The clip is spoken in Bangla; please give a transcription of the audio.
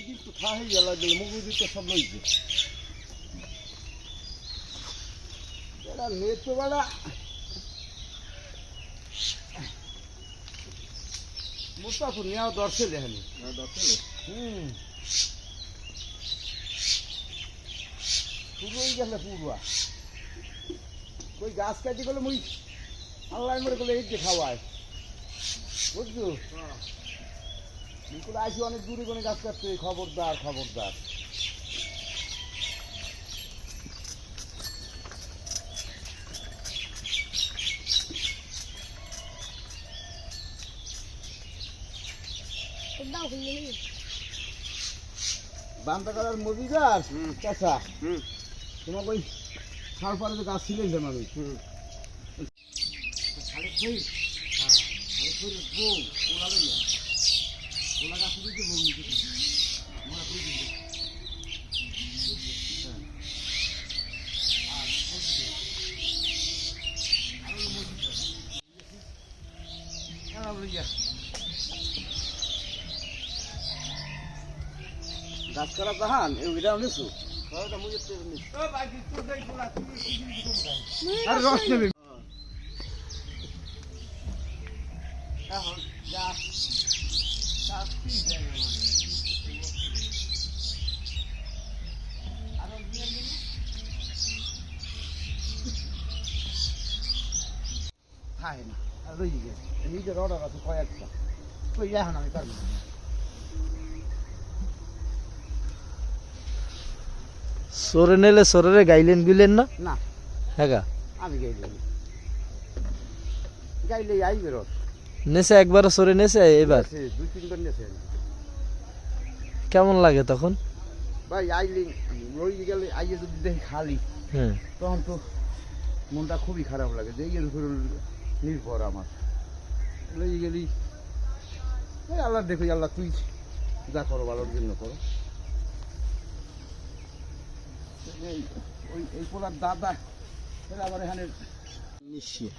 এদিক তো খাই গেল মুখ দিতে সব লইছে। এরা মেয়ে তো বেড়া। মুস্তাফুর নেওয়া দর্শে দেখেনি। হুম। পুরোই গেলে পুরুয়া। ওই গাছ কাটি গেলে মুই? আল্লাহ মরে গেলে এই যে খাওয়ায়। বুঝছ? মুকুল আসি অনেক দূরে কোনো গাছ কাটছে খবরদার খবরদার। বান্দা করার মজিদার হুম। চাচা তোমাকে ওই সার পারে তো গাছ ছিলেছিলাম আমি হ্যাঁ বউ গাছ করা তাহান এটা নিছু রস নেবে এখন যা। খায় না রয়ে গেছে নিজের অর্ডার আছে কয়েকটা তো এখন আমি পারব না সরে নেলে সরে গাইলেন গুইলেন না? না। হ্যাঁ আমি গাইলে গাইলে আইবে রস নেছে একবার সরে নেছে এবার? দুই তিনবার নেছে। কেমন লাগে তখন? ভাই আইলি রই গেলে আইয়ে যদি দেখি খালি হ্যাঁ তখন তো মনটা খুবই খারাপ লাগে। যে এর উপর নির্ভর আমার। গেলি এই আল্লাহ দেখো আল্লাহ তুই যা করো ভালোর জন্য করো। এই ওই এই পোলার দাদা এরা আবার এখানে নিশ্চয়